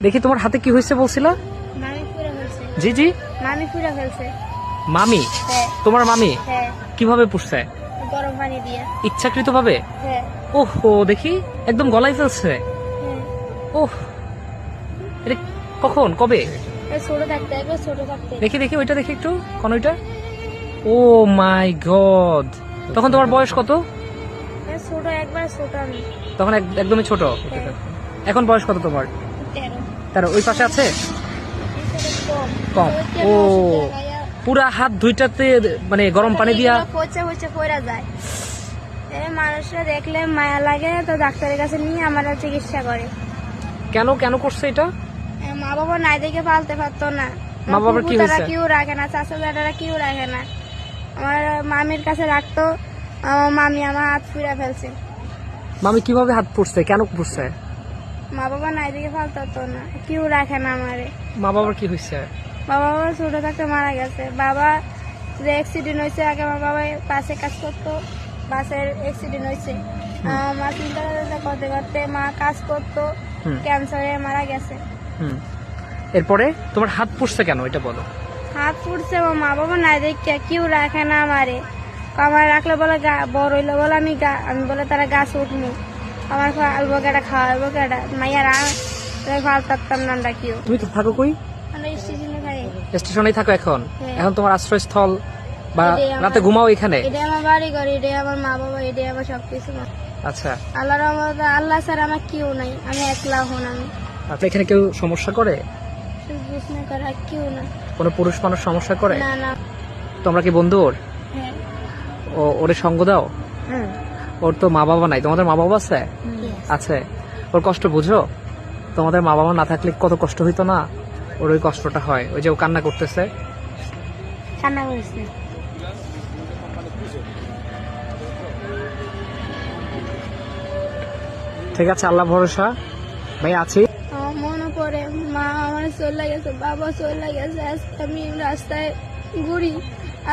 দেখি তোমার হাতে কি হয়েছে বলছিল? মামি জি জি। মামি পুরা ফেলছে। মামি? হ্যাঁ। তোমার মামি? হ্যাঁ। কীভাবে পুষছে? গরম পানি দিয়ে। ইচ্ছাকৃত ভাবে হ্যাঁ। ওহো দেখি। একদম গলায় ফেলছে। ওহ। এটা কখন? কবে? দেখি দেখি ওইটা দেখি একটু। কোন ওইটা? Oh my god. তখন তোমার বয়স কত? ছোট একবার ছোট তখন একদমই ছোট। এখন বয়স কত তোমার? তেরো ওই পাশে আছে? কম। ও। পুরা হাত দুইটাতে মানে গরম পানি দিয়া? পচে পচে পড়া যায়। এই মানুষরা দেখলে মায়া লাগে তো ডাক্তারের কাছে নিয়ে আমরা চিকিৎসা করে। কেন কেন করছে এটা? মা বাবা নাই দেখে পালতে পারতো না। মা বাবার কি হয়েছে? কেউ রাখে না চাচা দাদারা কেউ রাখে না। আমার মামির কাছে রাখতো আমার মামি আমার হাত ফিরা ফেলছে। মামি কীভাবে হাত পুড়ছে? কেন পুড়ছে? মা বাবা নাই পালতে পারতো না। কেউ রাখে না আমারে। মা বাবার কি হয়েছে বাবা বাবা ছোট থাকতে মারা গেছে। বাবা যে অ্যাক্সিডেন্ট হয়েছে আগে আমার বাবা বাসে কাজ করতো। বাসের অ্যাক্সিডেন্ট হয়েছে মা চিন্তা করতে করতে মা কাজ করতো। ক্যান্সারে মারা গেছে। এরপরে তোমার হাত পুড়ছে কেন? এটা বলো। হাত পুড়ছে আমার মা বাবা নাই দেখে কেউ রাখে না আমারে। আমার রাখলে বলে গা- বড় হইলে বলে আমি গা- আমি বলে তারা গাছ উঠবো। আমার আলবো কেটা খাওয়াবো কেটা মাইয়ার ভালো থাকতাম না কেউ তুমি তো থাকো কই? স্টেশনে স্টেশনেই থাকো এখন। হ্যাঁ। এখন তোমার আশ্রয়স্থল বা রাতে ঘুমাও এখানে? এটাই আমার বাড়ি ঘর এটাই আমার মা বাবা এটাই আমার সব কিছু আচ্ছা। আল্লাহর রহমতে আল্লাহ স্যার আমার কেউ নাই। আমি একলা হন আমি। আচ্ছা এখানে কেউ সমস্যা করে? কেউ না। কোনো পুরুষ মানুষ সমস্যা করে? না না। তোমরা কি বন্ধু ওর হ্যাঁ। ও ওরে সঙ্গ দাও? হুম। ওর তো মা বাবা নাই। তোমাদের মা বাবা আছে আছে। ওর কষ্ট বুঝো? তোমাদের মা বাবা না থাকলে কত কষ্ট হইতো না? ওর ওই কষ্টটা হয়। ওই যে ও কান্না করতেছে। কান্না ঠিক আছে আল্লাহ ভরসা। ভাই আছি। মনে পড়ে মা আমার চলে গেছে বাবা চলে গেছে আজকে আমি রাস্তায় ঘুরি।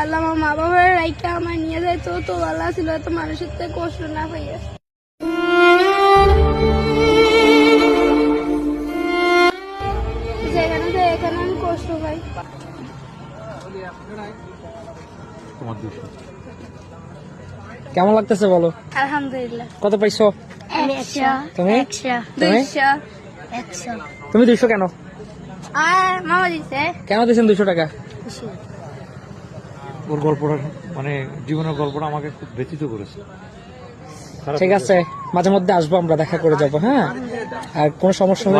আল্লাহ আমার মা বাবার রাইকা আমার নিয়ে যায় তো তো ভালো ছিল তো মানুষের থেকে কষ্ট না পাইয়া। যেখানে যাই এখানে আমি কষ্ট পাই। কেমন লাগতেছে বলো? আলহামদুলিল্লাহ। কত পাইছো? তুমি? তুমি? দুইশো। কেন? আর মামা দিছে। কেন দিয়েছেন দুইশো টাকা? ওর গল্পটা মানে জীবনের গল্পটা আমাকে খুব ব্যথিত করেছে। ঠিক আছে মাঝে মধ্যে আসব আমরা দেখা করে যাব হ্যাঁ? আর কোনো সমস্যা হলে